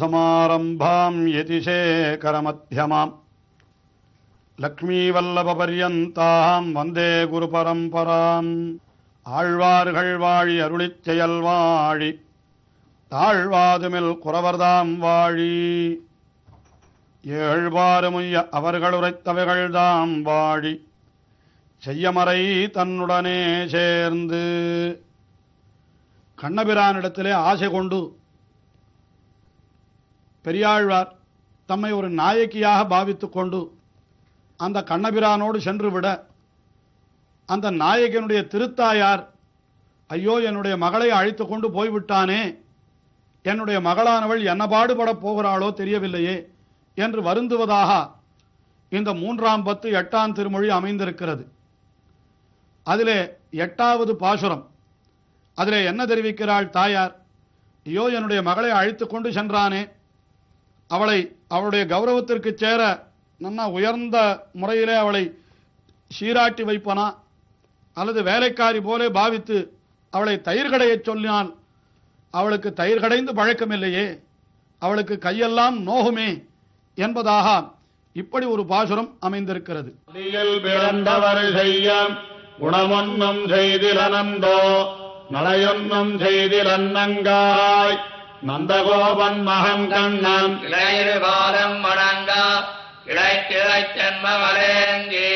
சமாரம்பாம் யதிஷேகரமத்தியமாம் லக்ஷ்மீவல்லபபரியந்தாம் வந்தே குரு பரம்பராம் ஆழ்வார்கள் வாழி அருளிச் செயல் வாழி தாழ்வாதுமில் குறவர்தாம் வாழி ஏழ்வாறுமுய்ய அவர்களுரைத்தவைகள்தாம் வாழி। செய்யமறை தன்னுடனே சேர்ந்து। கண்ணபிரானிடத்திலே ஆசை கொண்டு பெரியாழ்வார் தம்மை ஒரு நாயக்கியாக பாவித்து கொண்டு அந்த கண்ணபிரானோடு சென்று விட அந்த நாயகனுடைய திருத்தாயார் ஐயோ என்னுடைய மகளை அழைத்து கொண்டு போய்விட்டானே என்னுடைய மகளானவள் என்ன பாடுபடப் போகிறாளோ தெரியவில்லையே என்று வருந்துவதாக இந்த மூன்றாம் பத்து எட்டாம் திருமொழி அமைந்திருக்கிறது. அதிலே எட்டாவது பாசுரம். அதிலே என்ன தெரிவிக்கிறாள் தாயார் ஐயோ என்னுடைய மகளை அழைத்து கொண்டு சென்றானே அவளை அவளுடைய கௌரவத்திற்கு சேர நன்னா உயர்ந்த முறையிலே அவளை சீராட்டி வைப்பனா? அல்லது வேலைக்காரி போலே பாவித்து அவளை தயிர் கடையச் சொன்னால் அவளுக்கு தயிர் கடைந்து பழக்கமில்லையே அவளுக்கு கையெல்லாம் நோகுமே என்பதாக இப்படி ஒரு பாசுரம் அமைந்திருக்கிறது. அடியில் பிறந்தவர் செய்யம் குணமொன்னும் செய்திலனந்தோ நலையொன்னும் செய்திலன்னங்காய் நந்தகோபன் மகன் கண்ணன். இளையிரு பாதம் வணங்க. இழைத்திழைச்சென்ம வலேங்கி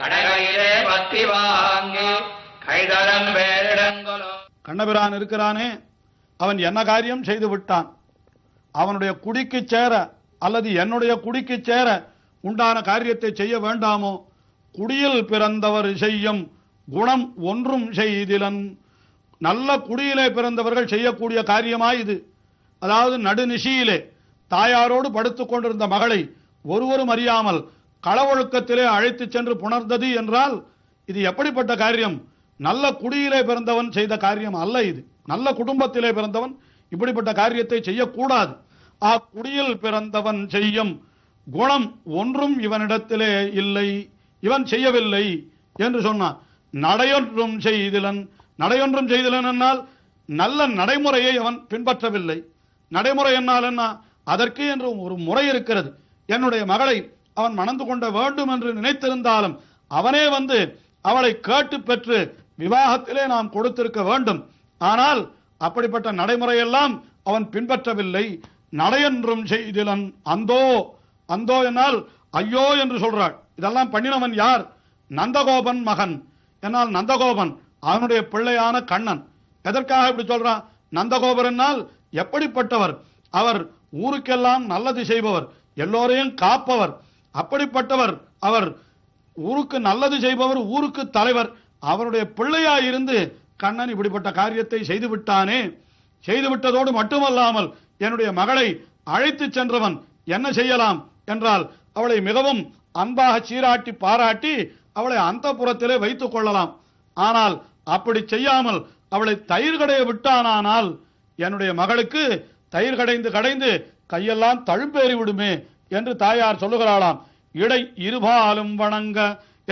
கடகையிலே பத்தி வாங்கி. கைதளம் வேறிடங்களோ கண்ணபிரான் இருக்கிறானே. அவன் என்ன காரியம் செய்து விட்டான்? அவனுடைய குடிக்கு சேர அல்லது என்னுடைய குடிக்கு சேர உண்டான காரியத்தை செய்ய வேண்டாமோ? குடியில் பிறந்தவர் செய்யும் குணம் ஒன்றும் செய்திலன். நல்ல குடியிலே பிறந்தவர்கள் செய்யக்கூடிய காரியமா இது? அதாவது நடுநிசியிலே தாயாரோடு படுத்துக் கொண்டிருந்த மகளை ஒருவரும் அறியாமல் களவொழுக்கத்திலே அழைத்துச் சென்று புணர்ந்தது என்றால் இது எப்படிப்பட்ட காரியம்? நல்ல குடியிலே பிறந்தவன் செய்த காரியம் அல்ல இது. நல்ல குடும்பத்திலே பிறந்தவன் இப்படிப்பட்ட காரியத்தை செய்யக்கூடாது. ஆ குடியில் பிறந்தவன் செய்யும் குணம் ஒன்றும் இவனிடத்திலே இல்லை. இவன் செய்யவில்லை என்று சொன்னான். நடையொன்றும் செய்திலன். நடையொன்றும் செய்திலன் என்னால் நல்ல நடைமுறையை அவன் பின்பற்றவில்லை. நடைமுறை என்னால் என்ன அதற்கு என்று ஒரு முறை இருக்கிறது. என்னுடைய மகளை அவன் மணந்து கொண்ட வேண்டும் என்று நினைத்திருந்தாலும் அவனே வந்து அவளை கேட்டு பெற்று விவாகத்திலே நாம் கொடுத்திருக்க வேண்டும். ஆனால் அப்படிப்பட்ட நடைமுறையெல்லாம் அவன் பின்பற்றவில்லை. நடையென்றும் செய்திலன் அந்தோ அந்தோ என்னால் ஐயோ என்று சொல்றாள். இதெல்லாம் பண்ணினவன் யார்? நந்தகோபன் மகன். என்னால் நந்தகோபன் அவனுடைய பிள்ளையான கண்ணன். எதற்காக இப்படி சொல்றான்? நந்தகோபர் என்னால் எப்படிப்பட்டவர்? அவர் ஊருக்கெல்லாம் நல்லது செய்பவர் எல்லோரையும் காப்பவர். அப்படிப்பட்டவர் அவர் ஊருக்கு நல்லது செய்பவர் ஊருக்கு தலைவர். அவருடைய பிள்ளையாயிருந்து கண்ணன் இப்படிப்பட்ட காரியத்தை செய்து விட்டானே செய்து விட்டதோடு மட்டுமல்லாமல் என்னுடைய மகளை அழைத்து சென்றவன் என்ன செய்யலாம் என்றால் அவளை மிகவும் அன்பாக சீராட்டி பாராட்டி அவளை அந்த புறத்திலே வைத்துக் கொள்ளலாம். ஆனால் அப்படி செய்யாமல் அவளை தயிர்கடைய விட்டானானால் என்னுடைய மகளுக்கு தயிர் கடைந்து கடைந்து கையெல்லாம் தழும்பேறி விடுமே என்று தாயார் சொல்லுகிறாளாம். இடை இருபாலும் வணங்க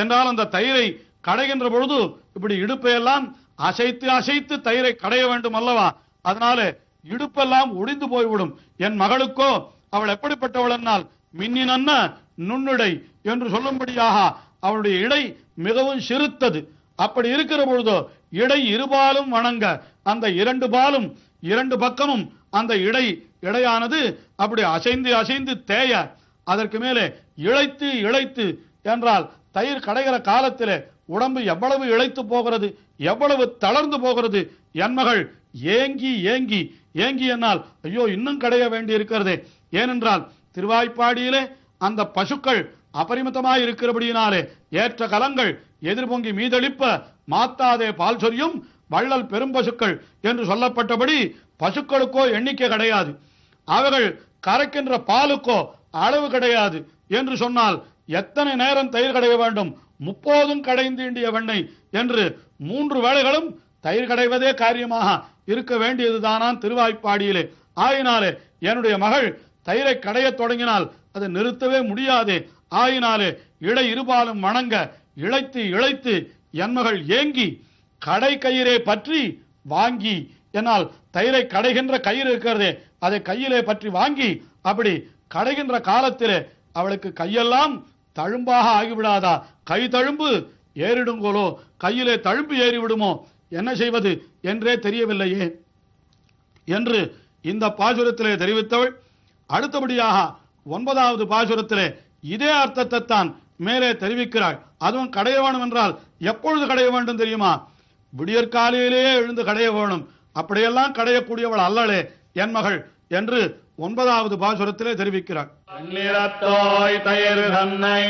என்றால் அந்த தயிரை கடைகின்ற பொழுது இப்படி இடுப்பையெல்லாம் அசைத்து அசைத்து தயிரை கடைய வேண்டும் அல்லவா? அதனால இடுப்பெல்லாம் ஒடிந்து போய்விடும். என் மகளுக்கோ அவள் எப்படிப்பட்டவள் என்னால்? மின்னினன்ன நுண்ணுடை என்று சொல்லும்படியாக அவளுடைய இடை மிகவும் சிறுத்தது. அப்படி இருக்கிற பொழுதோ இடை இருபாலும் வணங்க அந்த இரண்டு பாலும் இரண்டு பக்கமும் அந்த இடை இடையானது அப்படி அசைந்து அசைந்து தேய அதற்கு மேலே இழைத்து இழைத்து என்றால் தயிர் கடைகிற காலத்தில் உடம்பு எவ்வளவு இழைத்து போகிறது எவ்வளவு தளர்ந்து போகிறது என் மகள் ஏங்கி ஏங்கி ஏங்கி என்னால் ஐயோ இன்னும் கடைய வேண்டி இருக்கிறதே. ஏனென்றால் திருவாய்ப்பாடியிலே அந்த பசுக்கள் அபரிமிதமாய் இருக்கிறபடியினாலே ஏற்ற கலங்கள் எதிர்பொங்கி மீதளிப்ப மாத்தாதே பால் சொரியும் வள்ளல் பெரும்பசுக்கள் என்று சொல்லப்பட்டபடி பசுக்களுக்கோ எண்ணிக்கை கிடையாது. அவர்கள் கறக்கின்ற பாலுக்கோ அளவு கிடையாது என்று சொன்னால் எத்தனை நேரம் தயிர் கடைய வேண்டும்? முப்போதும் கடைந்தீண்டிய வெண்ணெய் என்று மூன்று வேளைகளும் தயிர் கடைவதே காரியமாக இருக்க வேண்டியதுதானாம் திருவாய்ப்பாடியிலே. ஆயினாலே என்னுடைய மகள் தயிரை கடையத் தொடங்கினால் அதை நிறுத்தவே முடியாதே. ஆயினாலே இழை இருபாலும் வணங்க இழைத்து இழைத்து என் மகள் ஏங்கி கடை கயிறை பற்றி வாங்கி என்னால் தயிரை கடைகின்ற கயிறு இருக்கிறதே அதை கையிலே பற்றி வாங்கி அப்படி கடைகின்ற காலத்திலே அவளுக்கு கையெல்லாம் தழும்பாக ஆகிவிடாதா? கை தழும்பு ஏறிடுங்கோலோ? கையிலே தழும்பு ஏறிவிடுமோ? என்ன செய்வது என்றே தெரியவில்லையே. என்று இந்த பாசுரத்திலே தெரிவித்தவள் அடுத்தபடியாக ஒன்பதாவது பாசுரத்திலே இதே அர்த்தத்தை தான் மேலே தெரிவிக்கிறாள். அதுவும் கடைய வேணும் என்றால் எப்பொழுது கடைய வேண்டும் தெரியுமா? விடியற்காலையிலேயே எழுந்து கடைய வேணும். அப்படியெல்லாம் கடையக்கூடியவள் அல்லளே என் மகள் என்று ஒன்பதாவது பாசுரத்திலே தெரிவிக்கிறாள் வெண்ணிறத்தோய் தயிர் தன்னை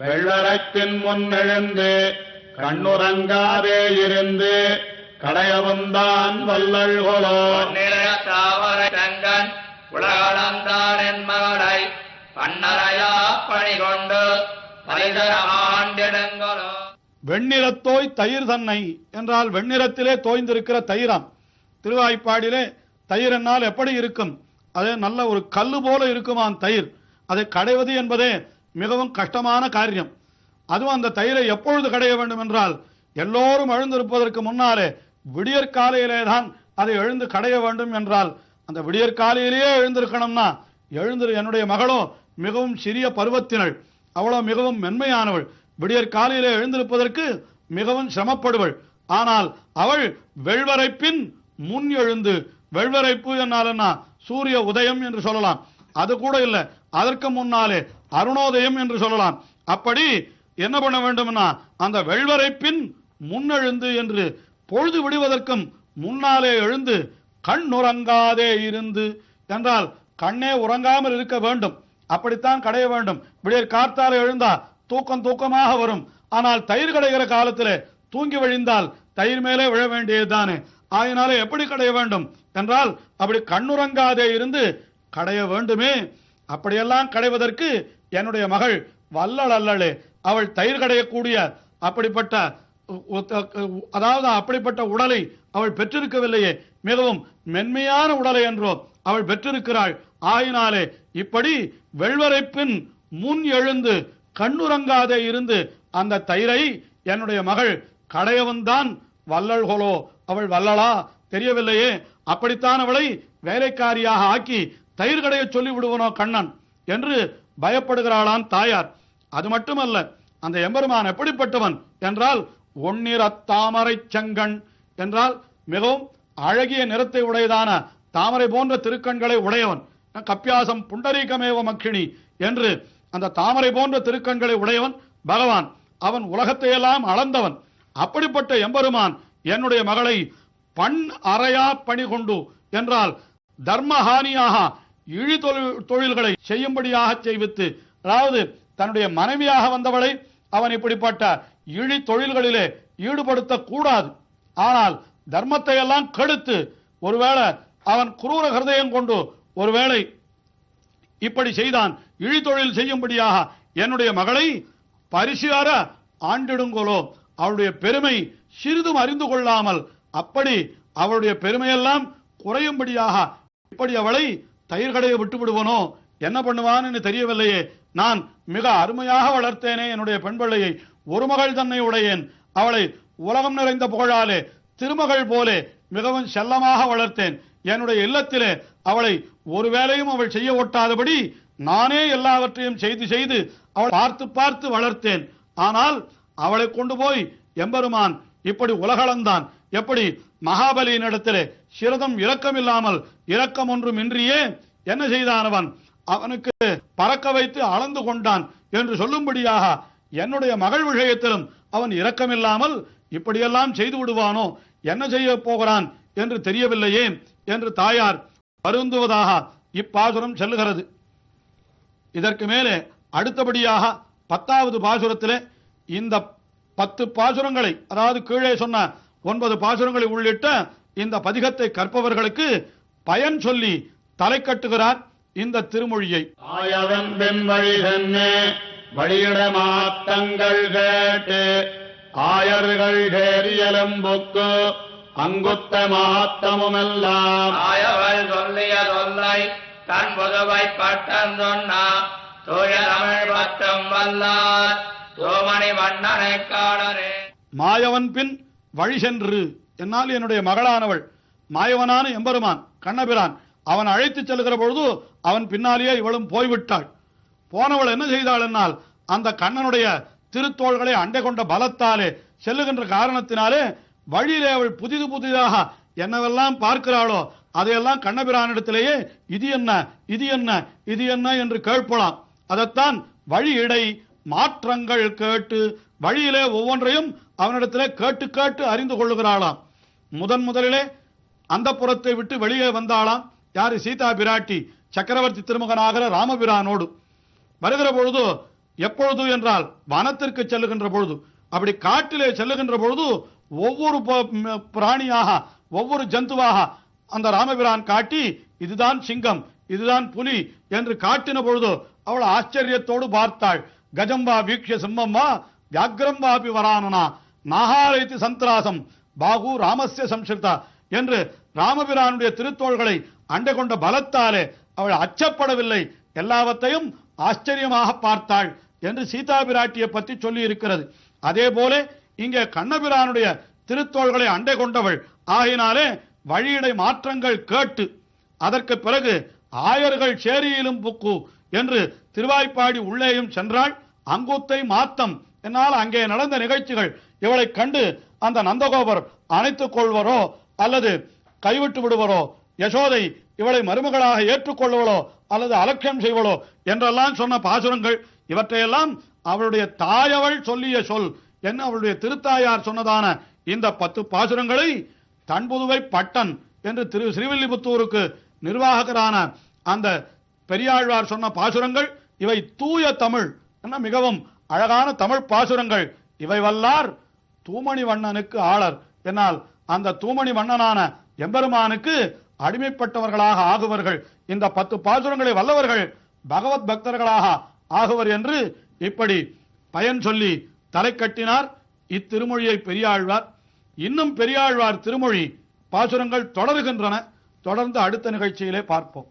வெள்ளரைப்பின் முன் எழுந்து கண்ணுறங்காதே இருந்து கடையவந்தான் வல்லழ்கொலோ பொன்னிற தாமரை தங்கன் உலகளந்தான் என் மகளை பன்னரையா பணி கொண்டு பரிதரமாண்டிடுங்களோ வெண்ணிறத்தோய் தயிர் தன்னை என்றால் வெண்ணிறத்திலே தோய்ந்திருக்கிற தயிராம். திருவாய்ப்பாடியிலே தயிர் என்னால் எப்படி இருக்கும்? அது நல்ல ஒரு கல்லு போல இருக்குமாம் தயிர். அதை கடைவது என்பதே மிகவும் கஷ்டமான காரியம். அதுவும் அந்த தயிரை எப்பொழுது கடைய வேண்டும் என்றால் எல்லோரும் எழுந்திருப்பதற்கு முன்னாலே விடியற்காலையிலே தான் அதை எழுந்து கடைய வேண்டும் என்றால் அந்த விடியற்காலையிலேயே எழுந்திருக்கணும்னா எழுந்திரு என்னுடைய மகளோ மிகவும் சிறிய பருவத்தினள். அவளோ மிகவும் மென்மையானவள். விடியற் காலையிலே எழுந்திருப்பதற்கு மிகவும் சிரமப்படுவள். ஆனால் அவள் வெள்வரைப்பின் முன் எழுந்து வெள்வரைப்பு என்னால் என்ன? சூரிய உதயம் என்று சொல்லலாம். அது கூட இல்லை. அதற்கு முன்னாலே அருணோதயம் என்று சொல்லலாம். அப்படி என்ன பண்ண வேண்டும்னா அந்த வெள்வரைப்பின் முன்னெழுந்து என்று பொழுது விடுவதற்கும் முன்னாலே எழுந்து கண் உறங்காதே இருந்து என்றால் கண்ணே உறங்காமல் இருக்க வேண்டும். அப்படித்தான் கடைய வேண்டும். விடியற் காத்தால எழுந்தா தூக்கம் தூக்கமாக வரும். ஆனால் தயிர் கடைகிற காலத்தில் தூங்கி வழிந்தால் தயிர் மேலே விழ வேண்டியதுதானே. ஆயினாலே எப்படி கடைய வேண்டும்? என்றால் அப்படி கண்ணுறங்காதே இருந்து கடைய வேண்டுமே. அப்படியெல்லாம் கடைவதற்கு என்னுடைய மகள் வல்லள் அல்லளே. அவள் தயிர் கடையக்கூடிய அப்படிப்பட்ட அதாவது அப்படிப்பட்ட உடலை அவள் பெற்றிருக்கவில்லையே. மிகவும் மென்மையான உடலை என்றோ அவள் பெற்றிருக்கிறாள். ஆயினாலே இப்படி வெள்வரைப்பின் முன் எழுந்து கண்ணுறங்காதே இருந்து அந்த தயிரை என்னுடைய மகள் கடையவன்தான் வல்லள்கொலோ அவள் வல்லளா தெரியவில்லையே. அப்படித்தான் அவளை வேலைக்காரியாக ஆக்கி தயிர் கடைய சொல்லி விடுவனோ கண்ணன் என்று பயப்படுகிறாளான் தாயார். அது மட்டுமல்ல அந்த எம்பெருமான் எப்படிப்பட்டவன் என்றால் ஒன்னிறத் தாமரை செங்கண் என்றால் மிகவும் அழகிய நிறத்தை உடையதான தாமரை போன்ற திருக்கண்களை உடையவன். கப்பியாசம் புண்டரீகமேவ மக்கினி என்று அந்த தாமரை போன்ற திருக்கண்களை உடையவன் பகவான். அவன் உலகத்தையெல்லாம் அளந்தவன். அப்படிப்பட்ட எம்பெருமான் என்னுடைய மகளை பண் அறையா பணி கொண்டு என்றால் தர்மஹானியாக இழி தொழில்களை செய்யும்படியாக செய்வித்து அதாவது தன்னுடைய மனைவியாக வந்தவளை அவன் இப்படிப்பட்ட இழி தொழில்களிலே ஈடுபடுத்த கூடாது. ஆனால் தர்மத்தை எல்லாம் கெடுத்து ஒருவேளை அவன் குரூர ஹிருதயம் கொண்டு ஒருவேளை இப்படி செய்தான் இழிதொழில் செய்யும்படியாக என்னுடைய மகளை பரிசுகார ஆண்டிடுங்கோலோ. அவளுடைய பெருமை சிறிதும் அறிந்து கொள்ளாமல் அப்படி அவளுடைய பெருமையெல்லாம் குறையும்படியாக இப்படி அவளை தயிர் கடையை விட்டு விடுவனோ? என்ன பண்ணுவான்னு தெரியவில்லையே. நான் மிக அருமையாக வளர்த்தேனே என்னுடைய பெண் பிள்ளையை. ஒரு மகள் தன்னை உடையேன். அவளை உலகம் நிறைந்த புகழாலே திருமகள் போலே மிகவும் செல்லமாக வளர்த்தேன். என்னுடைய இல்லத்திலே அவளை ஒருவேளையும் அவள் செய்ய ஒட்டாதபடி நானே எல்லாவற்றையும் செய்து செய்து அவள் பார்த்து பார்த்து வளர்த்தேன். ஆனால் அவளை கொண்டு போய் எம்பெருமான் இப்படி உலகளந்தான். எப்படி மகாபலியின் இடத்திலே சிரதம் இரக்கமில்லாமல் இரக்கம் ஒன்றும் இன்றியே என்ன செய்தானவன் அவனுக்கு பறக்க வைத்து அளந்து கொண்டான் என்று சொல்லும்படியாக என்னுடைய மகள் விஷயத்திலும் அவன் இரக்கமில்லாமல் இப்படியெல்லாம் செய்து விடுவானோ? என்ன செய்ய போகிறான் என்று தெரியவில்லையே என்று தாயார் வருந்துவதாக இப்பாசுரம் செல்லுகிறது. இதற்கு மேலே அடுத்தபடியாக பத்தாவது பாசுரத்திலே இந்த பத்து பாசுரங்களை அதாவது கீழே சொன்ன ஒன்பது பாசுரங்களை உள்ளிட்ட இந்த பதிகத்தை கற்பவர்களுக்கு பயன் சொல்லி தலை கட்டுகிறார் இந்த திருமொழியை. ஆயவன் சென்னே வழியிட மாத்தங்கள் கேட்டு ஆயர்கள் கேரியலம்புக்கு அங்குத்த மாத்தமுமெல்லாம். ஆயவள் சொல்லிய சொல்லை தன் புதுவை பட்டம் சொன்னா தூய தமிழ் பட்டம் வல்லார். தோமணி வண்ணனை காணரே. மாயவன் பின் வழி சென்று. என்னால் என்னுடைய மகளானவள் மாயவனான எம்பெருமான் கண்ணபிரான் அவன் அழைத்து செல்கிற பொழுது அவன் பின்னாலேயே இவளும் போய்விட்டாள். போனவள் என்ன செய்தாள் என்னால் அந்த கண்ணனுடைய திருத்தோள்களை அண்டை கொண்ட பலத்தாலே செல்லுகின்ற காரணத்தினாலே வழியிலே அவள் புதிது புதிதாக என்னவெல்லாம் பார்க்கிறாளோ அதையெல்லாம் கண்ணபிரானிடத்திலேயே இது என்ன? இது என்ன? இது என்ன? என்று கேட்பலாம் அதைத்தான் வழி இடை மாற்றங்கள் கேட்டு வழியிலே ஒவ்வொன்றையும் அவனிடத்திலே கேட்டு கேட்டு அறிந்து கொள்ளுகிறாளாம். முதன் முதலிலே அந்த புறத்தை விட்டு வெளியே வந்தாளாம். யாரு? சீதா பிராட்டி சக்கரவர்த்தி திருமகனாகிற ராமபிரானோடு. வருகிற பொழுது எப்பொழுது என்றால் வனத்திற்கு செல்லுகின்ற பொழுது. அப்படி காட்டிலே செல்லுகின்ற பொழுது ஒவ்வொரு பிராணியாக ஒவ்வொரு ஜந்துவாக அந்த ராமபிரான் காட்டி இதுதான் சிங்கம் இதுதான் புலி என்று காட்டின பொழுது அவள் ஆச்சரியத்தோடு பார்த்தாள். கஜம்பா வீக்ஷ சிம்மம்மா வியாக்ரம் வாபி வரானனா நாகாரைத்து சந்திராசம் பாகு ராமசிய சம்ஸ்கிருதா என்று ராமபிரானுடைய திருத்தோள்களை அண்டை கொண்ட பலத்தாலே அவள் அச்சப்படவில்லை. எல்லாவற்றையும் ஆச்சரியமாக பார்த்தாள் என்று சீதா பிராட்டியை பற்றி சொல்லி இருக்கிறது அதே போல இங்கே கண்ணபிரானுடைய திருத்தோள்களை அண்டை கொண்டவள். ஆகினாலே வழியிடை மாற்றங்கள் கேட்டு அதற்கு பிறகு ஆயர்கள் சேரியிலும் புக்கு என்று திருவாய்ப்பாடி உள்ளேயும் சென்றாள். அங்குத்தை மாத்தம். என்னால் அங்கே நடந்த நிகழ்ச்சிகள் இவளை கண்டு அந்த நந்தகோபர் அணைத்துக் கொள்வரோ அல்லது கைவிட்டு விடுவரோ யசோதை இவளை மருமகளாக ஏற்றுக்கொள்வளோ அல்லது அலட்சியம் செய்வளோ என்றெல்லாம் சொன்ன பாசுரங்கள். இவற்றையெல்லாம் அவளுடைய தாயவள் சொல்லிய சொல். என்ன அவளுடைய திருத்தாயார் சொன்னதான இந்த பத்து பாசுரங்களை தன்புதுவை பட்டன் என்று திரு ஸ்ரீவில்லிபுத்தூருக்கு நிர்வாகரான அந்த பெரியாழ்வார் சொன்ன பாசுரங்கள் இவை தூய தமிழ் என மிகவும் அழகான தமிழ் பாசுரங்கள். இவை வல்லார் தூமணி வண்ணனுக்கு ஆளர். என்னால் அந்த தூமணி வண்ணனான எம்பெருமானுக்கு அடிமைப்பட்டவர்களாக ஆகுவர்கள். இந்த பத்து பாசுரங்களை வல்லவர்கள் பகவத் பக்தர்களாக ஆகுவர் என்று இப்படி பயன் சொல்லி தலை கட்டினார் இத்திருமொழியை பெரியாழ்வார். இன்னும் பெரியாழ்வார் திருமொழி பாசுரங்கள் தொடருகின்றன. தொடர்ந்து அடுத்த நிகழ்ச்சியிலே பார்ப்போம்.